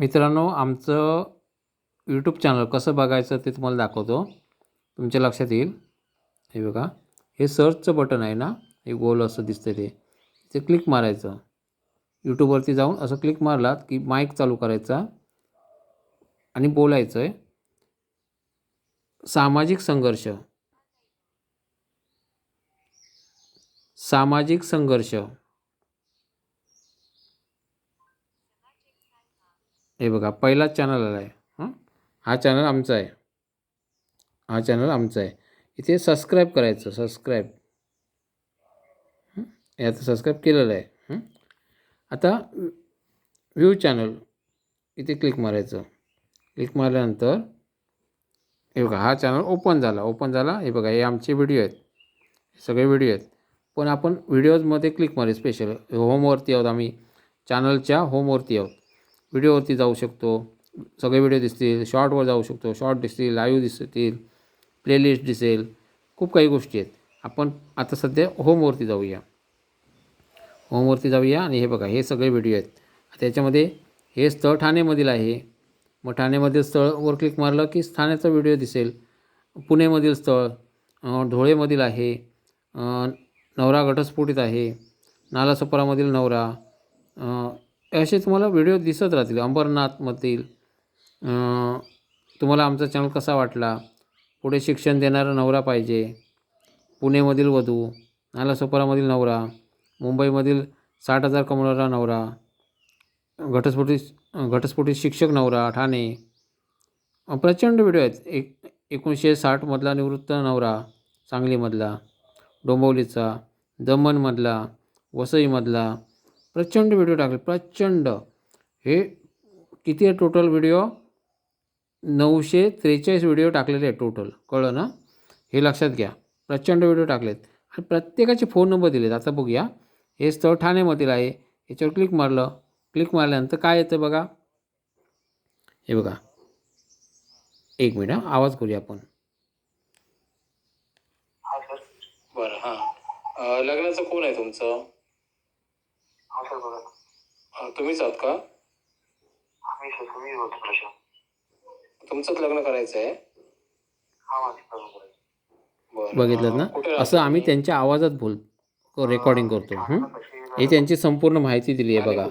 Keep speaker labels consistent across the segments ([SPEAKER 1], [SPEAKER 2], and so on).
[SPEAKER 1] मित्रांनो आमचं YouTube channel कसं बघायचं ते तुम्हाला दाखवतो. तुमच्या लक्षात येईल. हे बघा. हे सर्चचं बटन आहे ना? हे गोल असं दिसतं ते. ते क्लिक मारायचं. यूट्यूबवरती जाऊन असं क्लिक मारलात की माईक चालू करायचा आणि बोलायचं आहे सामाजिक संघर्ष. सामाजिक संघर्ष. हे बघा पहिलाच चॅनल आला आहे हां? हा चॅनल आमचा आहे. हा चॅनल आमचा आहे. इथे सबस्क्राईब करायचं सबस्क्राईब हे? आता सबस्क्राईब केलेलं आहे. आता व्ह्यू चॅनल इथे क्लिक मारायचं. क्लिक मारल्यानंतर हे बघा हा चॅनल ओपन झाला. ओपन झाला. हे बघा हे आमचे व्हिडिओ आहेत. सगळे व्हिडिओ आहेत. पण आपण व्हिडिओजमध्ये क्लिक मारू स्पेशल होमवरती आहोत आम्ही. चॅनलच्या होमवरती आहोत. व्हिडिओवरती जाऊ शकतो. सगळे व्हिडिओ दिसतील शॉर्टवर जाऊ शकतो शॉर्ट दिसतील लाईव्ह दिसतील प्लेलिस्ट दिसेल खूप काही गोष्टी आहेत. आपण आता सध्या होमवरती जाऊया. होमवरती जाऊया आणि हे बघा हे सगळे व्हिडिओ आहेत. त्याच्यामध्ये हे स्थळ ठाणेमधील आहे. मग ठाणेमधील स्थळवर क्लिक मारलं की ठाण्याचा व्हिडिओ दिसेल. पुणेमधील स्थळ धुळेमधील आहे. नवरा घटस्फोटीत आहे. नालासोपारामधील नवरा असे तुम्हाला व्हिडिओ दिसत राहतील. अंबरनाथमधील तुम्हाला आमचा चॅनल कसा वाटला? पुढे शिक्षण देणारा नवरा पाहिजे. पुणेमधील वधू नालासोपारामधील नवरा मुंबईमधील साठ हजार कमवणारा नवरा घटस्फोटी घटस्फोटी शिक्षक नवरा ठाणे. प्रचंड व्हिडिओ आहेत. एक एकोणीसशे साठमधला निवृत्त नवरा सांगलीमधला डोंबवलीचा दमणमधला वसईमधला प्रचंड व्हिडिओ टाकले. प्रचंड. हे किती आहे टोटल व्हिडिओ नऊशे त्रेचाळीस व्हिडिओ टाकलेले आहेत टोटल कळलं ना? हे लक्षात घ्या. प्रचंड व्हिडिओ टाकलेत. आणि प्रत्येकाचे फोन नंबर दिलेत. आता बघूया. हे स्थळ ठाणेमधील आहे. याच्यावर क्लिक मारलं. क्लिक मारल्यानंतर काय येतं बघा? हे बघा. एक मिनिट हां. आवाज करूया आपण. बरं हां. लग्नाचं कोण आहे तुमचं?
[SPEAKER 2] हा सर बोला.
[SPEAKER 1] तुम्हीच आहात का?
[SPEAKER 2] मी सर तुम्ही बोलतो प्रशांत.
[SPEAKER 1] तुमचंच लग्न करायचं आहे?
[SPEAKER 2] हा माझं लग्न करायचं
[SPEAKER 1] बरं. बघितलं ना? असं आम्ही त्यांच्या आवाजात बोल रेकॉर्डिंग करतो. हं? हे? त्यांची संपूर्ण माहिती दिली आहे बघा.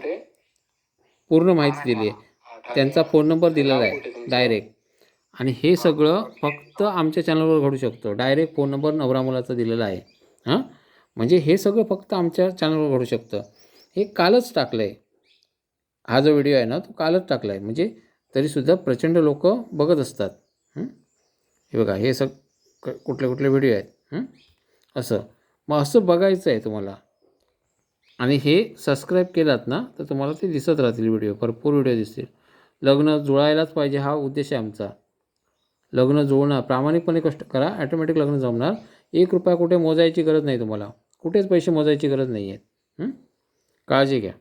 [SPEAKER 1] पूर्ण माहिती दिली आहे. त्यांचा फोन नंबर दिलेला आहे डायरेक्ट आणि हे सगळं फक्त आमच्या चॅनलवर घडू शकतं. डायरेक्ट फोन नंबर नवरा मुलाचा दिलेला आहे. हां? म्हणजे हे सगळं फक्त आमच्या चॅनलवर घडू शकतं. हे कालच टाकलं आहे हा जो व्हिडिओ आहे ना तो कालच टाकला आहे म्हणजे तरीसुद्धा प्रचंड लोक बघत असतात. हे? बघा हे सग क- कुठले कुठले व्हिडिओ आहेत. असं. मग असं बघायचं आहे तुम्हाला. आणि हे सबस्क्राईब केलात ना तर तुम्हाला ते दिसत राहतील व्हिडिओ. भरपूर व्हिडिओ दिसतील. लग्न जुळायलाच पाहिजे हा उद्देश आहे आमचा. लग्न जुळणार प्रामाणिकपणे कष्ट करा ॲटोमॅटिक लग्न जमणार. एक रुपया कुठे मोजायची गरज नाही तुम्हाला. कुठेच पैसे मोजायची गरज नाही आहेत हं? काळजी घ्या